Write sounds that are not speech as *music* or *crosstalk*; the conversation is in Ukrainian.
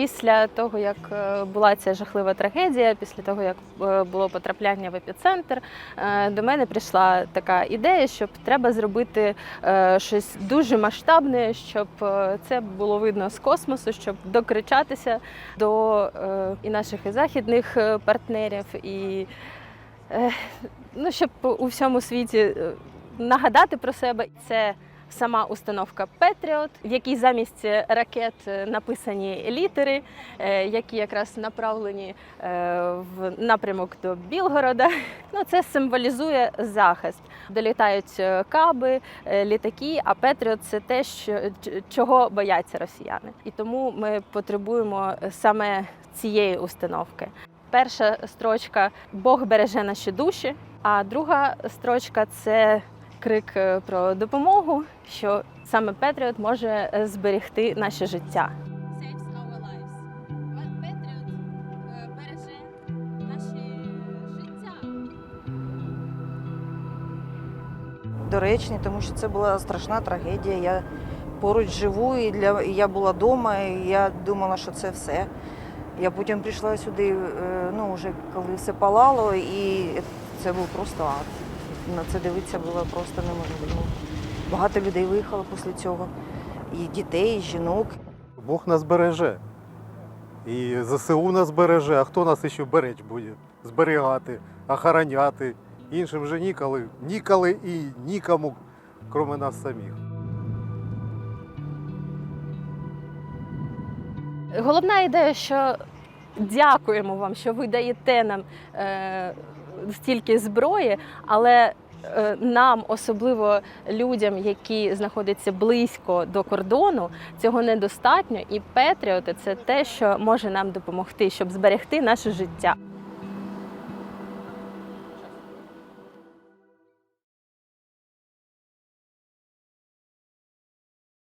Після того, як е, була ця жахлива трагедія, після того, як е, було потрапляння в епіцентр, е, до мене прийшла така ідея, щоб треба зробити щось дуже масштабне, щоб це було видно з космосу, щоб докричатися до і наших і західних партнерів, і ну, щоб у всьому світі нагадати про себе це сама установка Петріот, в якій замість ракет е, написані літери, е, які якраз направлені е, в напрямок до Білгорода. *laughs* Ну, це символізує захист. Долітають е, каби, е, літаки, а Петріот це те, що, чого бояться росіяни. І тому ми потребуємо саме цієї установки. Перша строчка Бог береже наші душі, а друга строчка це крик е, про допомогу, що саме Петріот може е, зберегти наше життя. е, життя. доречні, тому що це була страшна трагедія. Я поруч живу, і для і я була вдома, і я думала, що це все. Я потім прийшла сюди, ну вже коли все палало, і це був просто ад. На це дивитися було просто неможливо. Багато людей виїхало після цього. І дітей, і жінок. Бог нас береже. І ЗСУ нас береже, а хто нас ще беречь буде? Зберігати, охороняти. Іншим же ніколи, ніколи і нікому, крім нас самих. Головна ідея, що дякуємо вам, що ви даєте нам е, стільки зброї, але е, нам, особливо людям, які знаходяться близько до кордону, цього недостатньо. І Петріоти це те, що може нам допомогти, щоб зберегти наше життя.